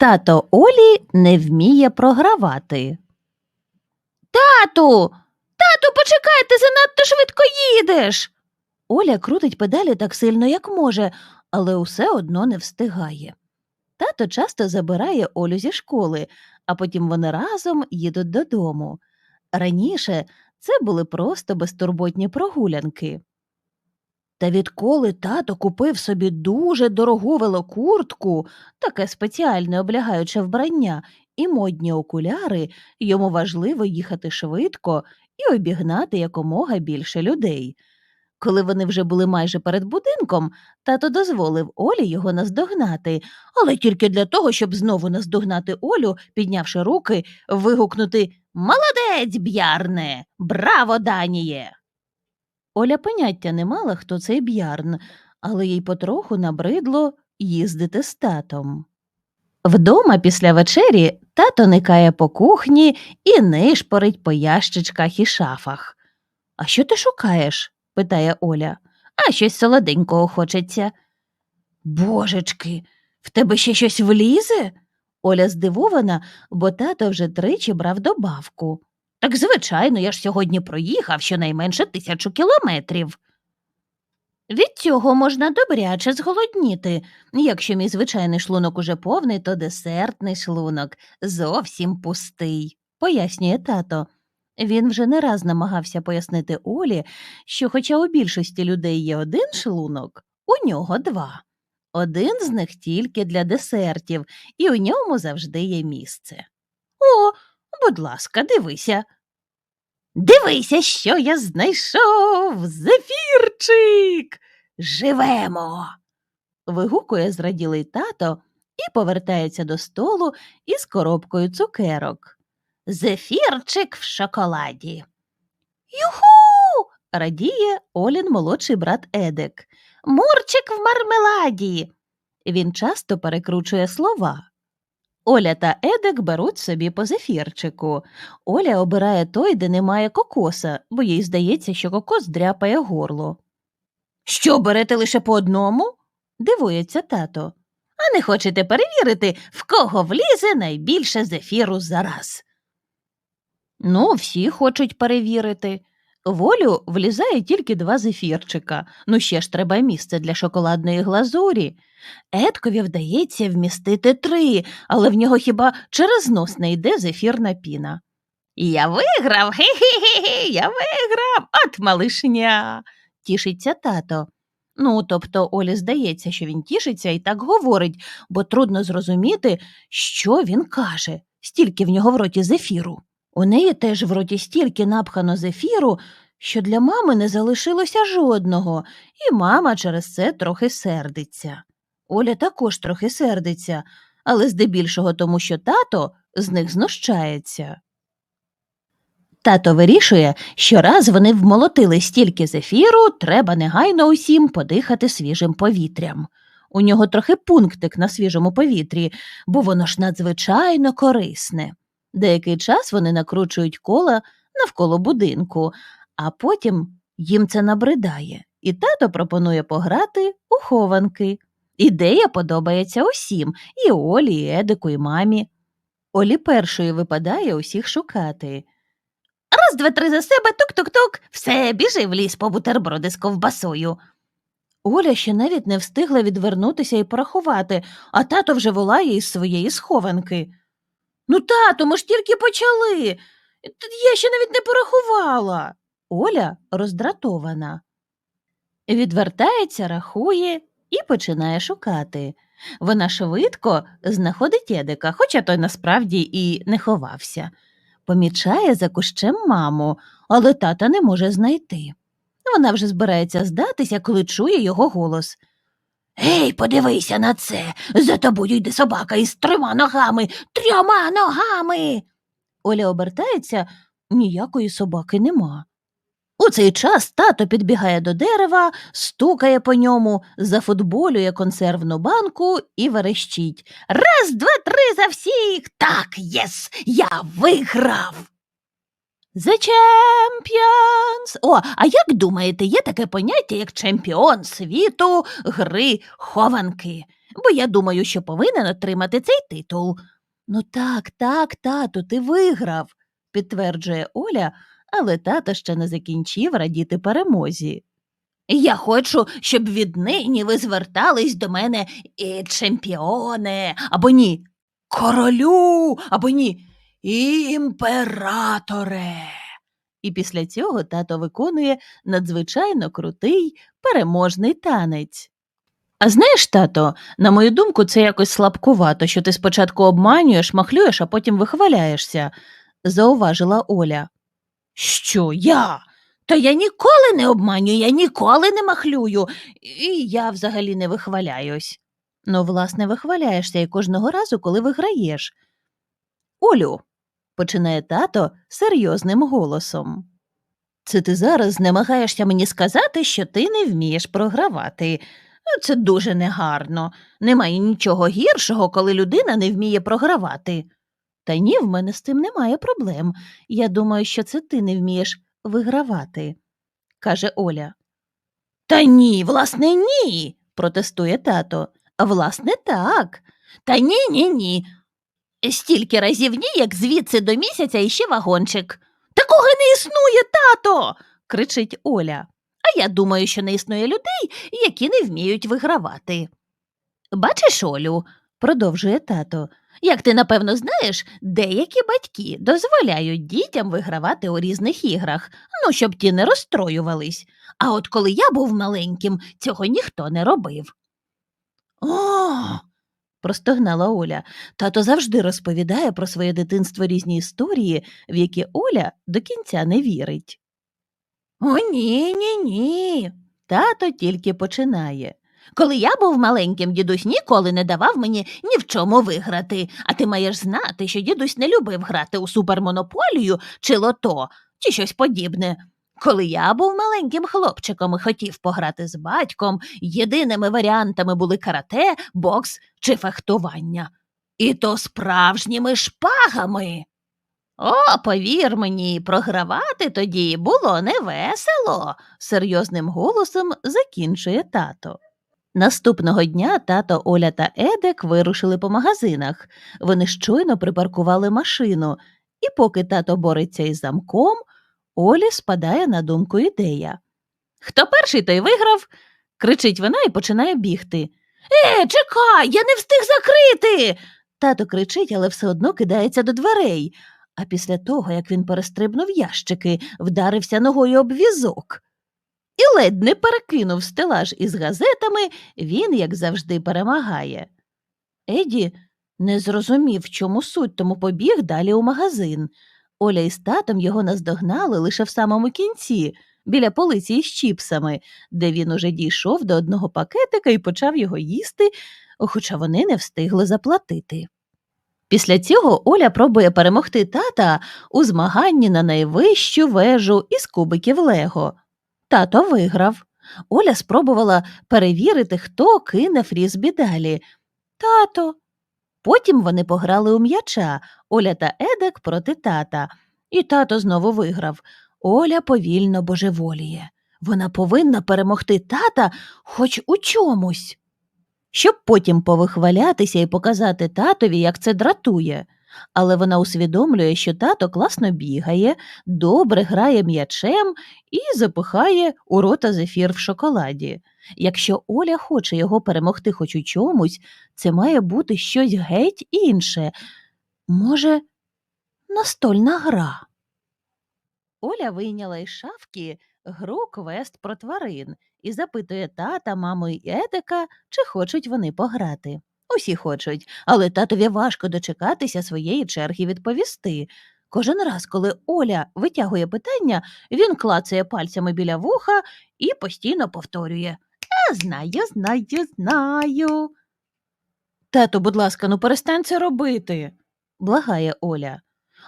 Тато Олі не вміє програвати. Тату, тату, почекай, ти занадто швидко їдеш. Оля крутить педалі так сильно, як може, але усе одно не встигає. Тато часто забирає Олю зі школи, а потім вони разом їдуть додому. Раніше це були просто безтурботні прогулянки. Та відколи тато купив собі дуже дорогу велокуртку, таке спеціальне облягаюче вбрання і модні окуляри, йому важливо їхати швидко і обігнати якомога більше людей. Коли вони вже були майже перед будинком, тато дозволив Олі його наздогнати, але тільки для того, щоб знову наздогнати Олю, піднявши руки, вигукнути Молодець, б'ярне! Браво, Даніє! Оля поняття не мала, хто цей б'ярн, але їй потроху набридло їздити з татом. Вдома після вечері тато никає по кухні і нишпорить по ящичках і шафах. А що ти шукаєш? питає Оля. А щось солоденького хочеться. Божечки, в тебе ще щось влізе? Оля здивована, бо тато вже тричі брав добавку. Так, звичайно, я ж сьогодні проїхав щонайменше тисячу кілометрів. Від цього можна добряче зголодніти. Якщо мій звичайний шлунок уже повний, то десертний шлунок зовсім пустий, пояснює тато. Він вже не раз намагався пояснити Олі, що, хоча у більшості людей є один шлунок, у нього два. Один з них тільки для десертів, і у ньому завжди є місце. О, будь ласка, дивися. Дивися, що я знайшов. Зефірчик. Живемо. вигукує зраділий тато і повертається до столу із коробкою цукерок. Зефірчик в шоколаді. Юху. радіє Олін молодший брат Едик. Мурчик в мармеладі. Він часто перекручує слова. Оля та Едик беруть собі по зефірчику. Оля обирає той, де немає кокоса, бо їй здається, що кокос дряпає горло. Що берете лише по одному? дивується тато. А не хочете перевірити, в кого влізе найбільше зефіру зараз? Ну, всі хочуть перевірити. Волю влізає тільки два зефірчика, ну ще ж треба місце для шоколадної глазурі. Едкові вдається вмістити три, але в нього хіба через нос не йде зефірна піна. Я виграв, хе-хе-хе, я виграв, от малишня, тішиться тато. Ну, тобто Олі здається, що він тішиться і так говорить, бо трудно зрозуміти, що він каже, стільки в нього в роті зефіру. У неї теж в роті стільки напхано зефіру, що для мами не залишилося жодного, і мама через це трохи сердиться. Оля також трохи сердиться, але здебільшого тому, що тато з них знущається. Тато вирішує, що раз вони вмолотили стільки зефіру, треба негайно усім подихати свіжим повітрям. У нього трохи пунктик на свіжому повітрі, бо воно ж надзвичайно корисне. Деякий час вони накручують кола навколо будинку, а потім їм це набридає, і тато пропонує пограти у хованки. Ідея подобається усім і Олі, і Едику, і мамі. Олі першою випадає усіх шукати. Раз, два, три за себе, тук-тук-тук, все, біжи в ліс по бутерброди з ковбасою. Оля ще навіть не встигла відвернутися і порахувати, а тато вже волає із своєї схованки. Ну, тато, ми ж тільки почали. Я ще навіть не порахувала. Оля роздратована. Відвертається, рахує і починає шукати. Вона швидко знаходить Едика, хоча той насправді і не ховався. Помічає за кущем маму, але тата не може знайти. Вона вже збирається здатися, коли чує його голос. Гей, подивися на це. За тобою йде собака із трьома ногами, трьома ногами. Оля обертається, ніякої собаки нема. У цей час тато підбігає до дерева, стукає по ньому, зафутболює консервну банку і верещить. Раз, два, три за всіх. Так, єс, я виграв. The Champions! О, а як думаєте, є таке поняття, як чемпіон світу гри хованки? бо я думаю, що повинен отримати цей титул. Ну так, так, тату, ти виграв, підтверджує Оля, але тато ще не закінчив радіти перемозі. Я хочу, щоб віднині ви звертались до мене і чемпіоне, або ні, королю, або ні, імператоре. І після цього тато виконує надзвичайно крутий переможний танець. А знаєш, тато, на мою думку, це якось слабкувато, що ти спочатку обманюєш, махлюєш, а потім вихваляєшся, зауважила Оля. Що я? Та я ніколи не обманюю, я ніколи не махлюю, і я взагалі не вихваляюсь. Ну, власне, вихваляєшся і кожного разу, коли виграєш. Олю, починає тато серйозним голосом. Це ти зараз намагаєшся мені сказати, що ти не вмієш програвати. Ну, Це дуже негарно. Немає нічого гіршого, коли людина не вміє програвати. Та ні, в мене з цим немає проблем. Я думаю, що це ти не вмієш вигравати, каже Оля. Та ні, власне, ні, протестує тато. Власне, так. Та ні, ні, ні. Стільки разів ні, як звідси до місяця іще вагончик. Такого не існує, тато. кричить Оля. А я думаю, що не існує людей, які не вміють вигравати. Bачиш, Олю, продовжує тато, як ти напевно знаєш, деякі батьки дозволяють дітям вигравати у різних іграх, ну, щоб ті не розстроювались. А от коли я був маленьким, цього ніхто не робив. О. простогнала Оля. Тато завжди розповідає про своє дитинство різні історії, в які Оля до кінця не вірить. О, ні, ні, ні. Тато тільки починає. Коли я був маленьким, дідусь ніколи не давав мені ні в чому виграти, а ти маєш знати, що дідусь не любив грати у супермонополію чи лото, чи щось подібне. Коли я був маленьким хлопчиком і хотів пограти з батьком, єдиними варіантами були карате, бокс чи фехтування. І то справжніми шпагами. О, повір мені, програвати тоді було невесело, серйозним голосом закінчує тато. Наступного дня тато Оля та Едек вирушили по магазинах. Вони щойно припаркували машину, і поки тато бореться із замком, Олі спадає на думку ідея. Хто перший, той виграв, кричить вона і починає бігти. Е, чекай, я не встиг закрити. Тато кричить, але все одно кидається до дверей. А після того, як він перестрибнув ящики, вдарився ногою об візок. І ледь не перекинув стелаж із газетами, він, як завжди, перемагає. Еді не зрозумів, в чому суть, тому побіг далі у магазин. Оля із татом його наздогнали лише в самому кінці, біля полиці із чіпсами, де він уже дійшов до одного пакетика і почав його їсти, хоча вони не встигли заплатити. Після цього Оля пробує перемогти тата у змаганні на найвищу вежу із кубиків Лего. Тато виграв. Оля спробувала перевірити, хто кине фрізбі далі. Тато. Потім вони пограли у м'яча Оля та Едек проти тата. І тато знову виграв. Оля повільно божеволіє. Вона повинна перемогти тата хоч у чомусь. Щоб потім повихвалятися і показати татові, як це дратує. Але вона усвідомлює, що тато класно бігає, добре грає м'ячем і запихає у рота зефір в шоколаді. Якщо Оля хоче його перемогти хоч у чомусь, це має бути щось геть інше. Може, настольна гра. Оля вийняла із шафки гру квест про тварин і запитує тата, маму і Едика, чи хочуть вони пограти. Усі хочуть, але татові важко дочекатися своєї черги відповісти. Кожен раз, коли Оля витягує питання, він клацає пальцями біля вуха і постійно повторює «Е, Знаю, знаю, знаю. Тато, будь ласка, ну перестань це робити, благає Оля.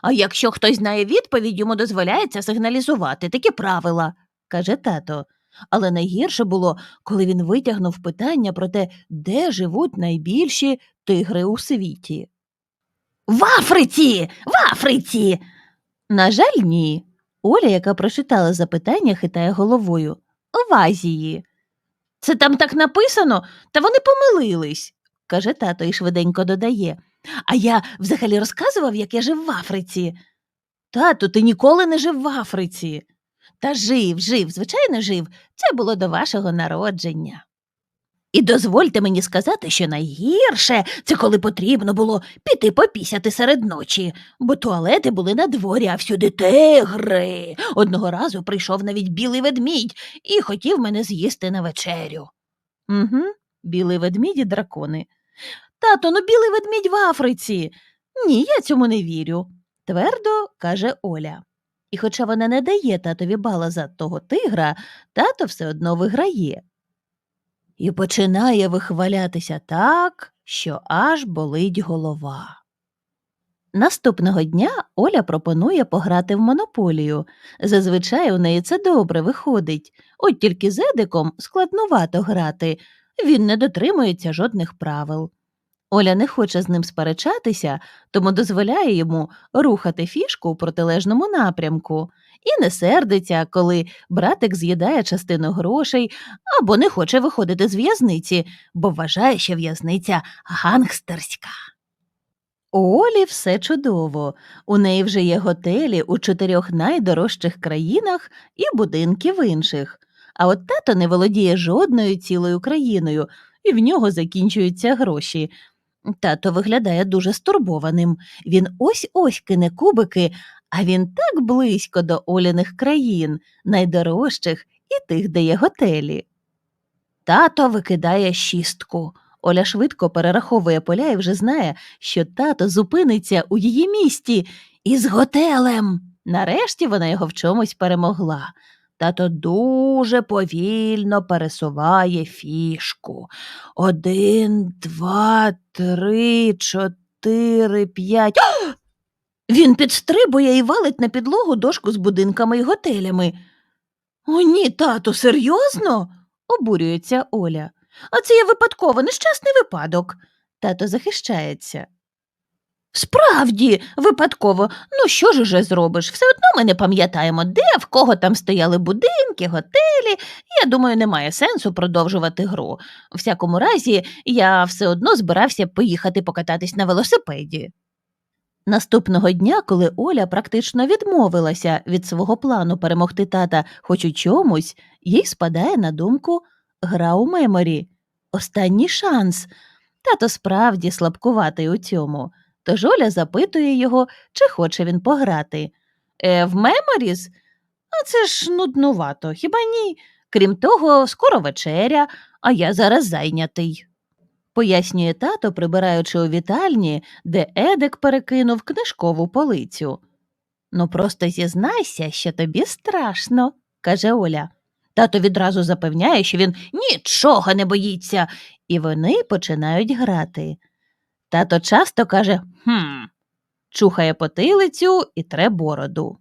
А якщо хтось знає відповідь, йому дозволяється сигналізувати такі правила, каже тато. Але найгірше було, коли він витягнув питання про те, де живуть найбільші тигри у світі. В Африці. В Африці. На жаль, ні. Оля, яка прочитала запитання, хитає головою. В Азії. Це там так написано, та вони помилились, каже тато і швиденько додає. А я взагалі розказував, як я жив в Африці. Тату, ти ніколи не жив в Африці. Та жив, жив, звичайно, жив. Це було до вашого народження. І дозвольте мені сказати, що найгірше це коли потрібно було піти попісяти серед ночі, бо туалети були на дворі, а всюди тигри. Одного разу прийшов навіть білий ведмідь і хотів мене з'їсти на вечерю. Угу, білий ведмідь і дракони. Тато, ну білий ведмідь в Африці. Ні, я цьому не вірю, твердо каже Оля. І хоча вона не дає татові бала за того тигра, тато все одно виграє. І починає вихвалятися так, що аж болить голова. Наступного дня Оля пропонує пограти в монополію. Зазвичай у неї це добре виходить, от тільки з Едиком складнувато грати, він не дотримується жодних правил. Оля не хоче з ним сперечатися, тому дозволяє йому рухати фішку у протилежному напрямку і не сердиться, коли братик з'їдає частину грошей або не хоче виходити з в'язниці, бо вважає, що в'язниця гангстерська. У Олі все чудово. У неї вже є готелі у чотирьох найдорожчих країнах і будинки в інших. А от тато не володіє жодною цілою країною, і в нього закінчуються гроші. Тато виглядає дуже стурбованим. Він ось ось кине кубики, а він так близько до Оліних країн, найдорожчих і тих, де є готелі. Тато викидає шістку. Оля швидко перераховує поля і вже знає, що тато зупиниться у її місті із готелем. Нарешті вона його в чомусь перемогла. Тато дуже повільно пересуває фішку. Один, два, три, чотири, п'ять. О! Він підстрибує і валить на підлогу дошку з будинками і готелями. О, ні, тату, серйозно? обурюється Оля. А це є випадково нещасний випадок. Тато захищається. Справді, випадково, ну що ж уже зробиш? Все одно ми не пам'ятаємо, де, в кого там стояли будинки, готелі. Я думаю, немає сенсу продовжувати гру. У всякому разі, я все одно збирався поїхати покататись на велосипеді. Наступного дня, коли Оля практично відмовилася від свого плану перемогти тата хоч у чомусь, їй спадає на думку гра у меморі. Останній шанс. Тато справді слабкуватий у цьому. Тож Оля запитує його, чи хоче він пограти. Е, в Меморіс? А це ж нуднувато, хіба ні? Крім того, скоро вечеря, а я зараз зайнятий. Пояснює тато, прибираючи у вітальні, де Едик перекинув книжкову полицю. Ну, просто зізнайся, що тобі страшно, каже Оля. Тато відразу запевняє, що він нічого не боїться, і вони починають грати. Тато часто каже хм, чухає потилицю і тре бороду.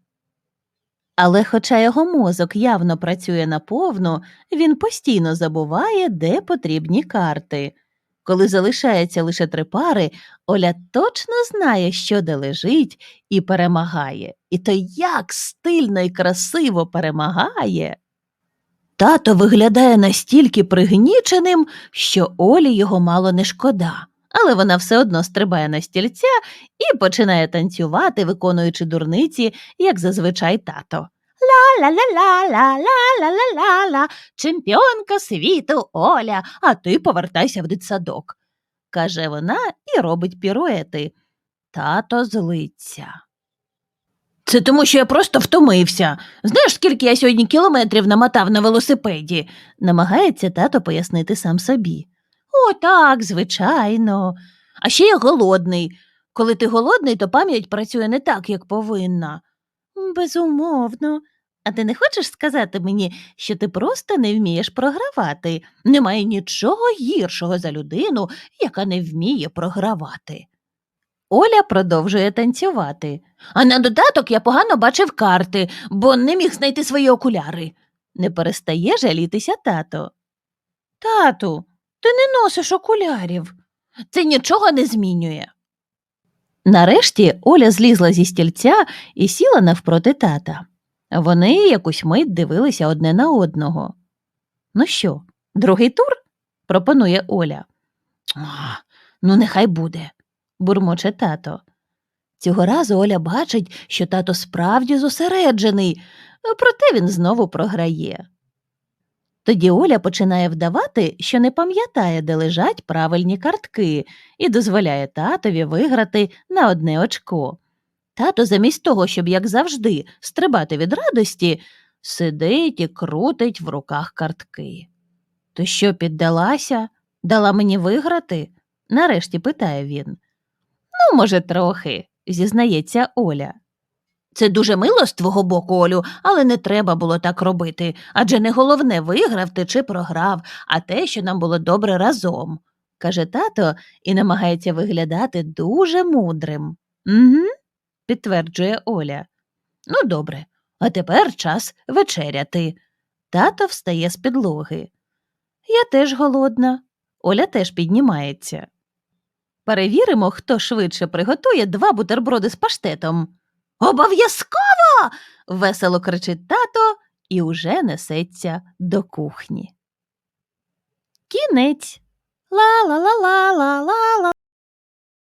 Але, хоча його мозок явно працює наповну, він постійно забуває, де потрібні карти. Коли залишається лише три пари, Оля точно знає, що де лежить, і перемагає. І то як стильно і красиво перемагає. Тато виглядає настільки пригніченим, що Олі його мало не шкода, але вона все одно стрибає на стільця і починає танцювати, виконуючи дурниці, як зазвичай тато. Ла-ла-ла-ла-ла-ла-ла-ла-ла, чемпіонка світу Оля, а ти повертайся в дитсадок, каже вона і робить піруети. Тато злиться. Це тому, що я просто втомився. Знаєш, скільки я сьогодні кілометрів намотав на велосипеді? намагається тато пояснити сам собі. О, так, звичайно. А ще я голодний. Коли ти голодний, то пам'ять працює не так, як повинна. Безумовно. А ти не хочеш сказати мені, що ти просто не вмієш програвати? Немає нічого гіршого за людину, яка не вміє програвати. Оля продовжує танцювати. А на додаток я погано бачив карти, бо не міг знайти свої окуляри. Не перестає жалітися тато. Тату, ти не носиш окулярів. Це нічого не змінює. Нарешті Оля злізла зі стільця і сіла навпроти тата. Вони якусь мить дивилися одне на одного. Ну що, другий тур? пропонує Оля. «А, Ну, нехай буде, бурмоче тато. Цього разу Оля бачить, що тато справді зосереджений, проте він знову програє. Тоді Оля починає вдавати, що не пам'ятає, де лежать правильні картки, і дозволяє татові виграти на одне очко. Тато, замість того, щоб, як завжди, стрибати від радості, сидить і крутить в руках картки. То що, піддалася? Дала мені виграти? нарешті питає він. Ну, може, трохи, зізнається Оля. Це дуже мило з твого боку, Олю, але не треба було так робити, адже не головне виграв ти чи програв, а те, що нам було добре разом, каже тато і намагається виглядати дуже мудрим. Угу, підтверджує Оля. Ну, добре, а тепер час вечеряти. Тато встає з підлоги. Я теж голодна. Оля теж піднімається. Перевіримо, хто швидше приготує два бутерброди з паштетом. Обов'язково. весело кричить тато і уже несеться до кухні. Кінець. Ла-ла-ла-ла-ла-ла-ла.